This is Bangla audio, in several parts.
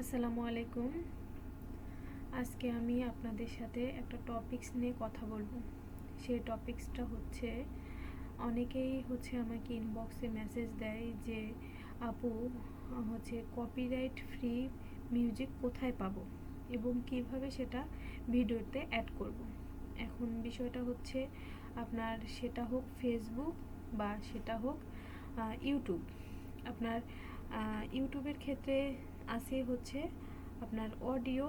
আসসালামু আলাইকুম। আজকে আমি আপনাদের সাথে একটা টপিকস নিয়ে কথা বলব। সেই টপিকসটা হচ্ছে, অনেকেই হচ্ছে আমাকে ইনবক্সে মেসেজ দেয় যে, আপু, হচ্ছে কপিরাইট ফ্রি মিউজিক কোথায় পাবো এবং কীভাবে সেটা ভিডিওতে অ্যাড করব। এখন বিষয়টা হচ্ছে আপনার সেটা হোক ফেসবুক বা সেটা হোক ইউটিউব আপনার ইউটিউবের ক্ষেত্রে আছে হচ্ছে আপনার অডিও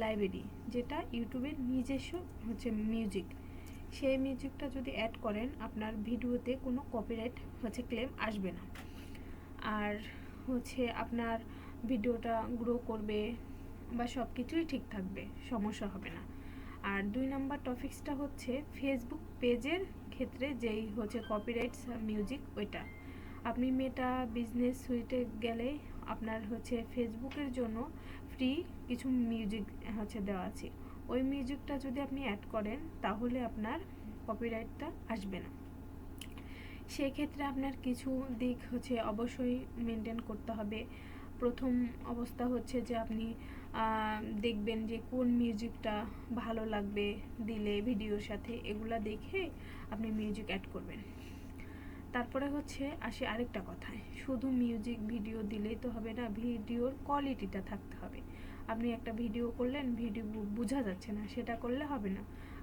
লাইব্রেরি, যেটা ইউটিউবের নিজস্ব হচ্ছে মিউজিক। সেই মিউজিকটা যদি অ্যাড করেন, আপনার ভিডিওতে কোনো কপিরাইট হচ্ছে ক্লেম আসবে না। আর হচ্ছে আপনার ভিডিওটা গ্রো করবে বা সব কিছুই ঠিক থাকবে, সমস্যা হবে না। আর দুই নাম্বার টপিক্সটা হচ্ছে ফেসবুক পেজের ক্ষেত্রে যেই হচ্ছে কপিরাইটস মিউজিক ওইটা। আপনি মেটা বিজনেস সুইটে গেলে আপনার হচ্ছে ফেসবুকের জন্য ফ্রি কিছু মিউজিক হচ্ছে দেওয়া আছে। ওই মিউজিকটা যদি আপনি অ্যাড করেন, তাহলে আপনার কপিরাইটটা আসবে না। সেক্ষেত্রে আপনার কিছু দিক হচ্ছে অবশ্যই মেনটেন করতে হবে। প্রথম অবস্থা হচ্ছে যে আপনি দেখবেন যে কোন মিউজিকটা ভালো লাগবে দিলে ভিডিওর সাথে, এগুলা দেখে আপনি মিউজিক অ্যাড করবেন। তারপরে হচ্ছে আসে আরেকটা কথায়, শুধু মিউজিক ভিডিও দিলেই তো হবে না ভিডিওর কোয়ালিটিটা থাকতে হবে। আপনি একটা ভিডিও করলেন ভিডিও বোঝা যাচ্ছে না, সেটা করলে হবে না।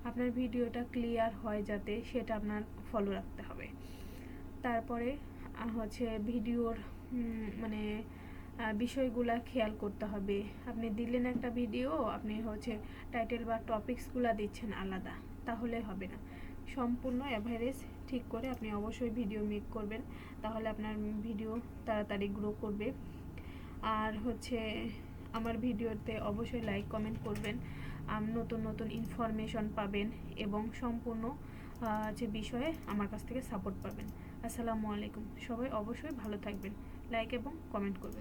আপনার ভিডিওটা ক্লিয়ার হয় যাতে সেটা আপনার ফলো রাখতে হবে। তারপরে হচ্ছে ভিডিওর মানে বিষয়গুলা খেয়াল করতে হবে। আপনি দিলেন একটা ভিডিও আপনি হচ্ছে টাইটেল বা টপিকসগুলা দিচ্ছেন আলাদা, তাহলে হবে না। সম্পূর্ণ অ্যাভারেজ ঠিক করে আপনি অবশ্যই ভিডিও মেক করবেন। তাহলে আপনার ভিডিও তাড়াতাড়ি গ্রো করবে। আর হচ্ছে আমার ভিডিওতে অবশ্যই লাইক কমেন্ট করবেন। নতুন নতুন ইনফরমেশন পাবেন এবং সম্পূর্ণ যে বিষয়ে আমার কাছ থেকে সাপোর্ট পাবেন। আসসালামু আলাইকুম। সবাই অবশ্যই ভালো থাকবেন। লাইক এবং কমেন্ট করবেন।